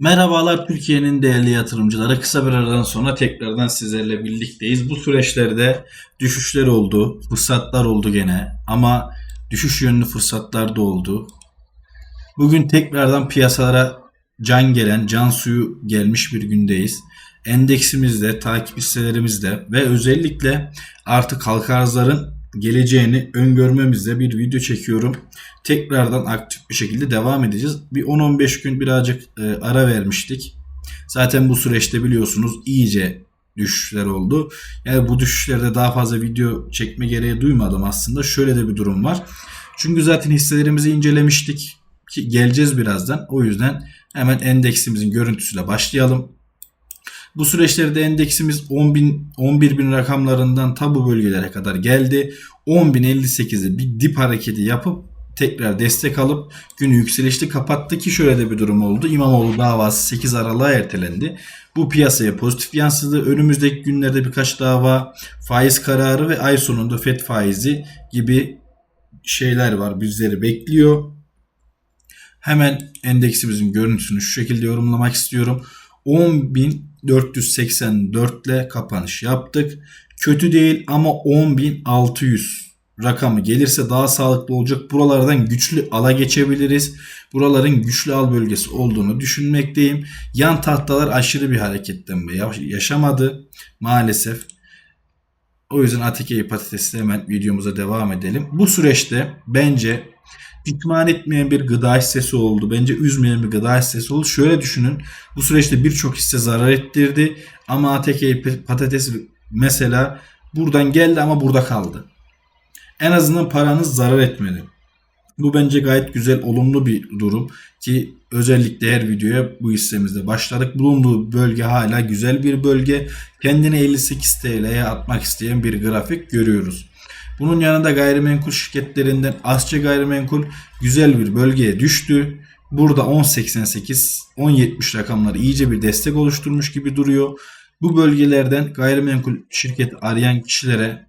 Merhabalar Türkiye'nin değerli yatırımcıları. Kısa bir aradan sonra tekrardan sizlerle birlikteyiz. Bu süreçlerde düşüşler oldu, fırsatlar oldu gene ama düşüş yönlü fırsatlar da oldu. Bugün tekrardan piyasalara can gelen, can suyu gelmiş bir gündeyiz. Endeksimizde, takip hisselerimizde ve özellikle artık halka arzların geleceğini öngörmemizde bir video çekiyorum. Tekrardan aktif bir şekilde devam edeceğiz. Bir 10-15 gün birazcık e, ara vermiştik. Zaten bu süreçte biliyorsunuz iyice düşüşler oldu. Yani bu düşüşlerde daha fazla video çekme gereği duymadım aslında. Şöyle de bir durum var. Çünkü zaten hisselerimizi incelemiştik ki geleceğiz birazdan. O yüzden hemen endeksimizin görüntüsüyle başlayalım. Bu süreçlerde endeksimiz 10 bin, 11 bin rakamlarından tabu bölgelere kadar geldi. 10.058'i bir dip hareketi yapıp tekrar destek alıp günü yükselişli kapattı ki şöyle de bir durum oldu. İmamoğlu davası 8 Aralık'a ertelendi. Bu piyasaya pozitif yansıdı. Önümüzdeki günlerde birkaç dava, faiz kararı ve ay sonunda FED faizi gibi şeyler var. Bizleri bekliyor. Hemen endeksimizin görüntüsünü şu şekilde yorumlamak istiyorum. 10.484 ile kapanış yaptık. Kötü değil ama 10.600 rakamı gelirse daha sağlıklı olacak. Buralardan güçlü ala geçebiliriz. Buraların güçlü al bölgesi olduğunu düşünmekteyim. Yan tahtalar aşırı bir hareketlenme yaşamadı maalesef. O yüzden Atike'yi patatesle hemen videomuza devam edelim. Bu süreçte bence pişman etmeyen bir gıda hissesi oldu. Bence üzmeyen bir gıda hissesi oldu. Şöyle düşünün. Bu süreçte birçok hisse zarar ettirdi. Ama ATK patates mesela buradan geldi ama burada kaldı. En azından paranız zarar etmedi. Bu bence gayet güzel, olumlu bir durum ki özellikle her videoya bu hissemizde başladık. Bulunduğu bölge hala güzel bir bölge. Kendini 58 TL'ye atmak isteyen bir grafik görüyoruz. Bunun yanında gayrimenkul şirketlerinden Asya Gayrimenkul güzel bir bölgeye düştü. Burada 10.88, 10.70 rakamları iyice bir destek oluşturmuş gibi duruyor. Bu bölgelerden gayrimenkul şirket arayan kişilere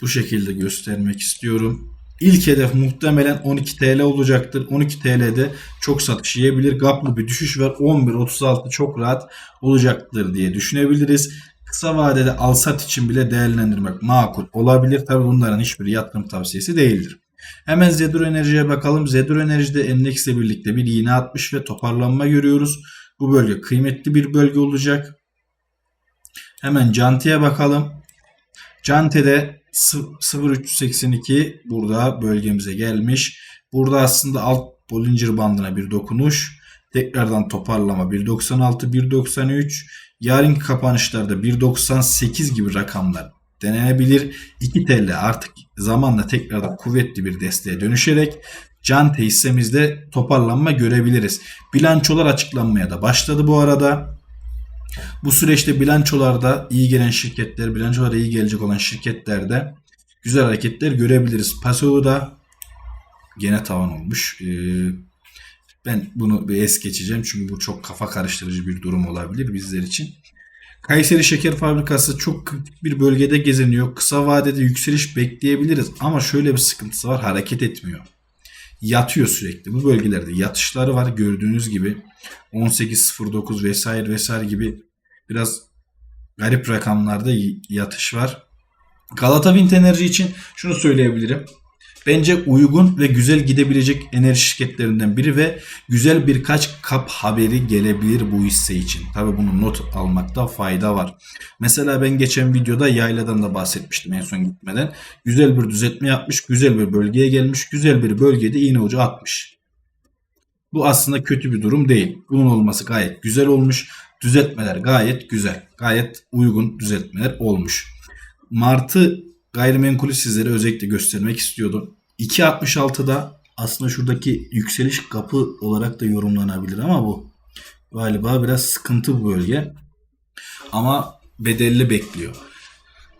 bu şekilde göstermek istiyorum. İlk hedef muhtemelen 12 TL olacaktır. 12 TL'de çok satış yiyebilir. Gaplı bir düşüş var. 11.36 çok rahat olacaktır diye düşünebiliriz. Kısa vadede alsat için bile değerlendirmek makul olabilir. Tabi bunların hiçbiri yatırım tavsiyesi değildir. Hemen Zedur Enerji'ye bakalım. Zedur Enerji'de endeksle birlikte bir iğne atmış ve toparlanma görüyoruz. Bu bölge kıymetli bir bölge olacak. Hemen Canti'ye bakalım. Cante'de 0382 burada bölgemize gelmiş. Burada aslında alt Bollinger bandına bir dokunuş. Tekrardan toparlama 1.96 1.93 yarın kapanışlarda 1.98 gibi rakamlar denenebilir. 2 TL artık zamanla tekrardan kuvvetli bir desteğe dönüşerek can hissemizde toparlanma görebiliriz. Bilançolar açıklanmaya da başladı bu arada. Bu süreçte bilançolarda iyi gelen şirketler, bilançolara iyi gelecek olan şirketlerde güzel hareketler görebiliriz. Paso'da gene tavan olmuş. Ee, ben bunu bir es geçeceğim çünkü bu çok kafa karıştırıcı bir durum olabilir bizler için. Kayseri Şeker Fabrikası çok bir bölgede geziniyor. Kısa vadede yükseliş bekleyebiliriz ama şöyle bir sıkıntısı var hareket etmiyor. Yatıyor sürekli. Bu bölgelerde yatışları var gördüğünüz gibi. 18.09 vesaire vesaire gibi biraz garip rakamlarda yatış var. Galata Wind Enerji için şunu söyleyebilirim. Bence uygun ve güzel gidebilecek enerji şirketlerinden biri ve güzel birkaç kap haberi gelebilir bu hisse için. Tabi bunu not almakta fayda var. Mesela ben geçen videoda yayladan da bahsetmiştim en son gitmeden. Güzel bir düzeltme yapmış, güzel bir bölgeye gelmiş, güzel bir bölgede iğne ucu atmış. Bu aslında kötü bir durum değil. Bunun olması gayet güzel olmuş. Düzeltmeler gayet güzel. Gayet uygun düzeltmeler olmuş. Martı gayrimenkulü sizlere özellikle göstermek istiyordum. 2.66'da aslında şuradaki yükseliş kapı olarak da yorumlanabilir ama bu galiba biraz sıkıntı bu bölge. Ama bedelli bekliyor.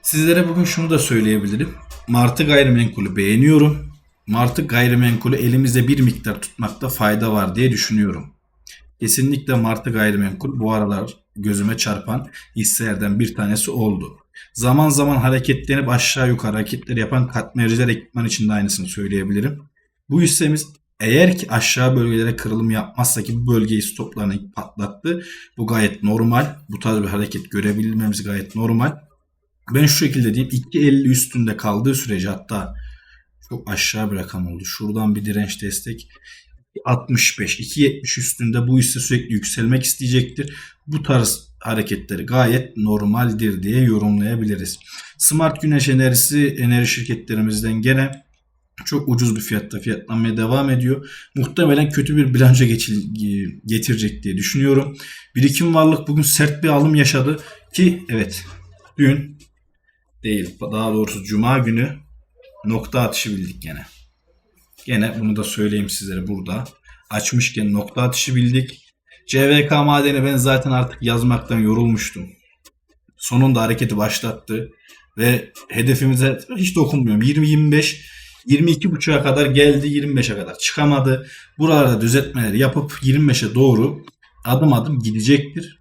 Sizlere bugün şunu da söyleyebilirim. Martı gayrimenkulü beğeniyorum. Martı gayrimenkulü elimizde bir miktar tutmakta fayda var diye düşünüyorum. Kesinlikle Martı gayrimenkul bu aralar gözüme çarpan hisselerden bir tanesi oldu. Zaman zaman hareketlenip aşağı yukarı hareketler yapan katmerciler ekipman için de aynısını söyleyebilirim. Bu hissemiz Eğer ki aşağı bölgelere kırılım yapmazsa ki bu bölgeyi stoplarını patlattı. Bu gayet normal. Bu tarz bir hareket görebilmemiz gayet normal. Ben şu şekilde diyeyim 2.50 üstünde kaldığı sürece hatta çok aşağı bir rakam oldu. Şuradan bir direnç destek 65 2.70 üstünde bu hisse sürekli yükselmek isteyecektir. Bu tarz hareketleri gayet normaldir diye yorumlayabiliriz. Smart Güneş Enerjisi enerji şirketlerimizden gene çok ucuz bir fiyatta fiyatlanmaya devam ediyor. Muhtemelen kötü bir bilanço getirecek diye düşünüyorum. Birikim varlık bugün sert bir alım yaşadı ki evet dün değil daha doğrusu cuma günü nokta atışı bildik gene. Gene bunu da söyleyeyim sizlere burada. Açmışken nokta atışı bildik. CVK madeni ben zaten artık yazmaktan yorulmuştum. Sonunda hareketi başlattı ve hedefimize hiç dokunmuyorum. 20-25 22.5'a kadar geldi 25'e kadar çıkamadı. Buralarda düzeltmeleri yapıp 25'e doğru adım adım gidecektir.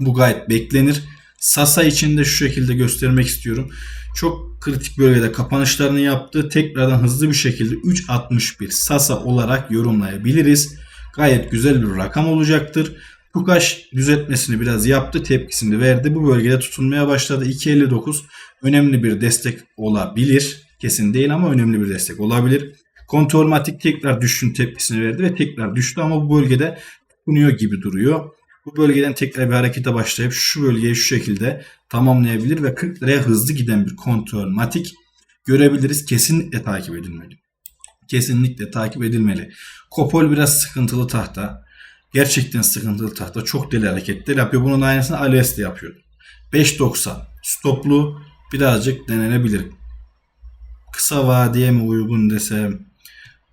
Bu gayet beklenir. Sasa için de şu şekilde göstermek istiyorum. Çok kritik bölgede kapanışlarını yaptı. Tekrardan hızlı bir şekilde 3.61 Sasa olarak yorumlayabiliriz. Gayet güzel bir rakam olacaktır. Tukaş düzeltmesini biraz yaptı. Tepkisini verdi. Bu bölgede tutunmaya başladı. 2.59 önemli bir destek olabilir. Kesin değil ama önemli bir destek olabilir. Kontrolmatik tekrar düşüşün tepkisini verdi ve tekrar düştü ama bu bölgede tutunuyor gibi duruyor. Bu bölgeden tekrar bir harekete başlayıp şu bölgeyi şu şekilde tamamlayabilir ve 40 liraya hızlı giden bir kontrolmatik görebiliriz. Kesinlikle takip edilmeli. Kesinlikle takip edilmeli. Kopol biraz sıkıntılı tahta. Gerçekten sıkıntılı tahta. Çok deli hareketler yapıyor. Bunun aynısını Alias de yapıyor. 5.90 stoplu birazcık denenebilir. Kısa vadeye mi uygun desem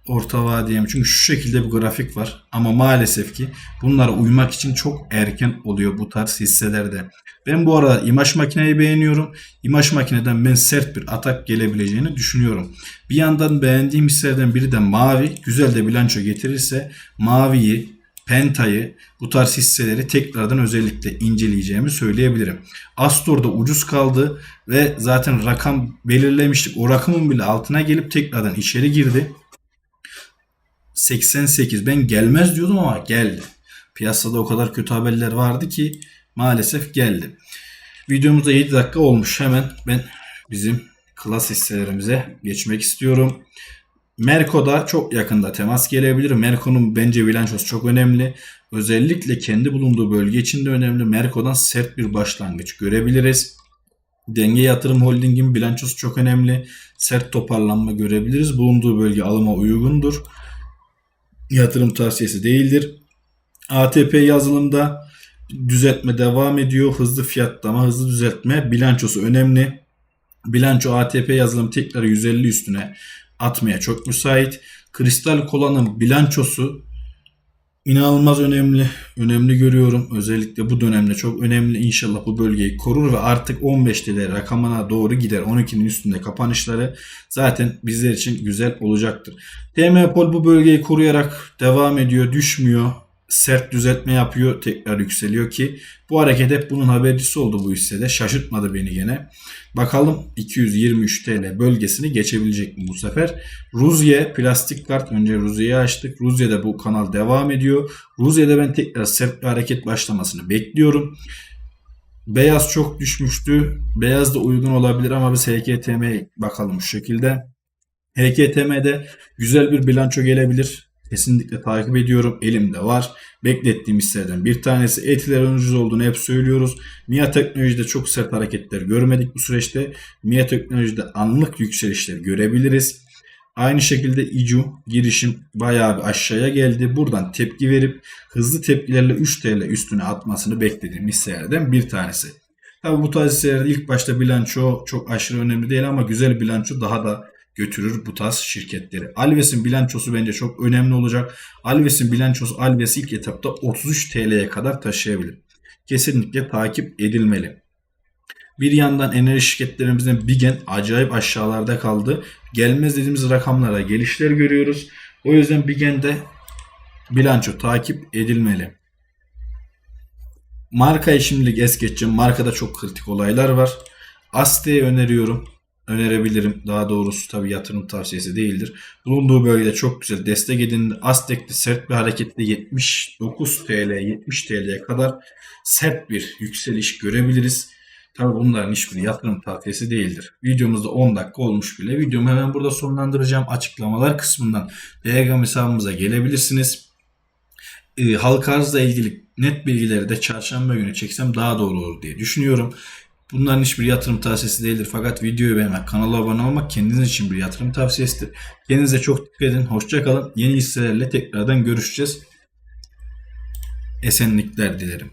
orta vadeye? Çünkü şu şekilde bir grafik var. Ama maalesef ki bunlara uymak için çok erken oluyor bu tarz hisselerde. Ben bu arada imaj makineyi beğeniyorum. İmaj makineden ben sert bir atak gelebileceğini düşünüyorum. Bir yandan beğendiğim hisselerden biri de mavi. Güzel de bilanço getirirse maviyi, Penta'yı bu tarz hisseleri tekrardan özellikle inceleyeceğimi söyleyebilirim. Astor'da ucuz kaldı ve zaten rakam belirlemiştik. O rakamın bile altına gelip tekrardan içeri girdi. 88 ben gelmez diyordum ama geldi. Piyasada o kadar kötü haberler vardı ki maalesef geldi. Videomuzda 7 dakika olmuş. Hemen ben bizim klas hisselerimize geçmek istiyorum. Merko'da çok yakında temas gelebilir. Merko'nun bence bilançosu çok önemli. Özellikle kendi bulunduğu bölge için de önemli. Merko'dan sert bir başlangıç görebiliriz. Denge Yatırım Holding'in bilançosu çok önemli. Sert toparlanma görebiliriz. Bulunduğu bölge alıma uygundur. Yatırım tavsiyesi değildir. ATP yazılımda düzeltme devam ediyor. Hızlı fiyatlama, hızlı düzeltme. Bilançosu önemli. Bilanço ATP yazılım tekrar 150 üstüne atmaya çok müsait. Kristal Kola'nın bilançosu inanılmaz önemli. Önemli görüyorum. Özellikle bu dönemde çok önemli. İnşallah bu bölgeyi korur ve artık 15 TL rakamına doğru gider. 12'nin üstünde kapanışları zaten bizler için güzel olacaktır. TM Pol bu bölgeyi koruyarak devam ediyor. Düşmüyor sert düzeltme yapıyor tekrar yükseliyor ki bu hareket hep bunun habercisi oldu bu hissede. Şaşırtmadı beni gene. Bakalım 223 TL bölgesini geçebilecek mi bu sefer? Ruzye plastik kart önce Ruzye'yi açtık. Ruzye'de bu kanal devam ediyor. Ruzye'de ben tekrar sert bir hareket başlamasını bekliyorum. Beyaz çok düşmüştü. Beyaz da uygun olabilir ama biz HKTM'ye bakalım şu şekilde. HKTM'de güzel bir bilanço gelebilir. Kesinlikle takip ediyorum. Elimde var. Beklettiğim hisselerden bir tanesi. Etilerin ucuz olduğunu hep söylüyoruz. MIA Teknoloji'de çok sert hareketler görmedik bu süreçte. MIA Teknoloji'de anlık yükselişler görebiliriz. Aynı şekilde İCU girişim bayağı bir aşağıya geldi. Buradan tepki verip hızlı tepkilerle 3 TL üstüne atmasını beklediğim hisselerden bir tanesi. Tabi bu tarz hisselerde ilk başta bilanço çok aşırı önemli değil ama güzel bilanço daha da götürür bu tarz şirketleri. Alves'in bilançosu bence çok önemli olacak. Alves'in bilançosu Alves ilk etapta 33 TL'ye kadar taşıyabilir. Kesinlikle takip edilmeli. Bir yandan enerji şirketlerimizden Bigen acayip aşağılarda kaldı. Gelmez dediğimiz rakamlara gelişler görüyoruz. O yüzden Bigen'de bilanço takip edilmeli. Markayı şimdilik es geçeceğim. Markada çok kritik olaylar var. Aste'yi öneriyorum. Önerebilirim. Daha doğrusu tabii yatırım tavsiyesi değildir. Bulunduğu bölgede çok güzel destek edindi. Aztek'te sert bir hareketle 79 TL, 70 TL'ye kadar sert bir yükseliş görebiliriz. Tabii bunların hiçbiri yatırım tavsiyesi değildir. Videomuzda 10 dakika olmuş bile. Videomu hemen burada sonlandıracağım. Açıklamalar kısmından Telegram hesabımıza gelebilirsiniz. E, arzla ilgili net bilgileri de çarşamba günü çeksem daha doğru olur diye düşünüyorum. Bunların hiçbir yatırım tavsiyesi değildir. Fakat videoyu beğenmek, kanala abone olmak kendiniz için bir yatırım tavsiyesidir. Kendinize çok dikkat edin. Hoşçakalın. Yeni hisselerle tekrardan görüşeceğiz. Esenlikler dilerim.